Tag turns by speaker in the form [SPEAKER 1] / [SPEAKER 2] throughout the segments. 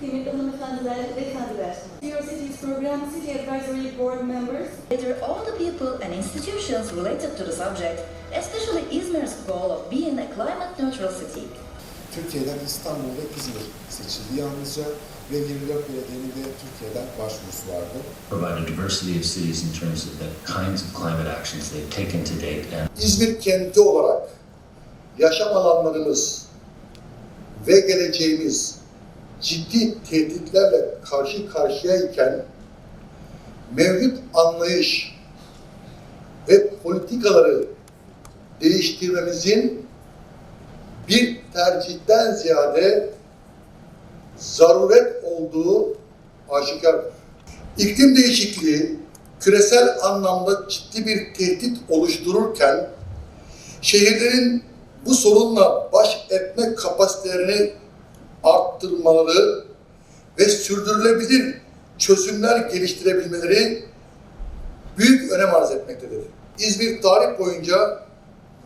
[SPEAKER 1] kıymetli hanımefendiler, beyefendiler. Your City's Program City Advisory Board members,
[SPEAKER 2] Later, all the people and institutions related to the subject, especially Izmir's goal of being a climate neutral city.
[SPEAKER 3] Türkiye'den İstanbul ve İzmir seçildi yalnızca ve 24 belediyenin de Türkiye'den başvurusu vardı.
[SPEAKER 4] provide a diversity of cities in terms of the kinds of climate actions they've taken to date and
[SPEAKER 5] İzmir kenti olarak yaşam alanlarımız ve geleceğimiz ciddi tehditlerle karşı karşıya iken mevcut anlayış ve politikaları değiştirmemizin bir tercihten ziyade zaruret olduğu aşikardır. İklim değişikliği küresel anlamda ciddi bir tehdit oluştururken şehirlerin bu sorunla baş etme kapasitelerini arttırmaları ve sürdürülebilir çözümler geliştirebilmeleri büyük önem arz etmektedir. İzmir tarih boyunca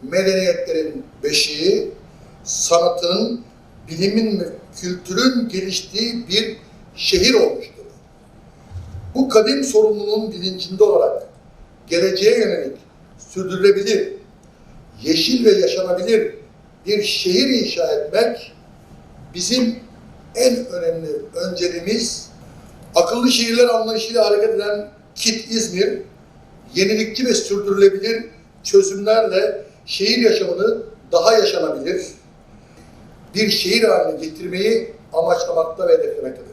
[SPEAKER 5] medeniyetlerin beşiği, sanatın, bilimin ve kültürün geliştiği bir şehir olmuştur. Bu kadim sorumluluğun bilincinde olarak geleceğe yönelik sürdürülebilir, yeşil ve yaşanabilir bir şehir inşa etmek bizim en önemli önceliğimiz. Akıllı şehirler anlayışıyla hareket eden KİT İzmir, yenilikçi ve sürdürülebilir çözümlerle şehir yaşamını daha yaşanabilir bir şehir haline getirmeyi amaçlamakta ve hedeflemektedir.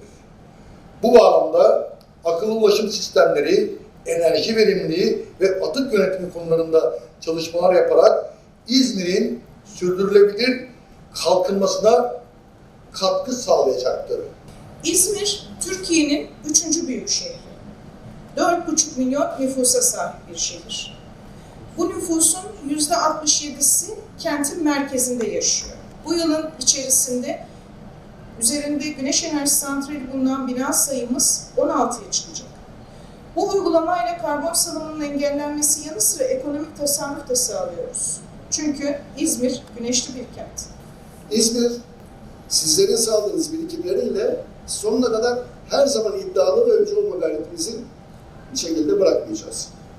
[SPEAKER 5] Bu bağlamda akıllı ulaşım sistemleri, enerji verimliliği ve atık yönetimi konularında çalışmalar yaparak İzmir'in sürdürülebilir kalkınmasına katkı sağlayacaktır.
[SPEAKER 6] İzmir, Türkiye'nin üçüncü büyük şehri. 4,5 milyon nüfusa sahip bir şehir. Bu nüfusun %67'si kentin merkezinde yaşıyor. Bu yılın içerisinde üzerinde güneş enerji santrali bulunan bina sayımız 16'ya çıkacak. Bu uygulamayla karbon salımının engellenmesi yanı sıra ekonomik tasarruf da sağlıyoruz. Çünkü İzmir güneşli bir kent.
[SPEAKER 5] İzmir, sizlerin sağladığınız birikimleriyle sonuna kadar her zaman iddialı ve öncü olma gayretimizi bir şekilde bırakmayacağız.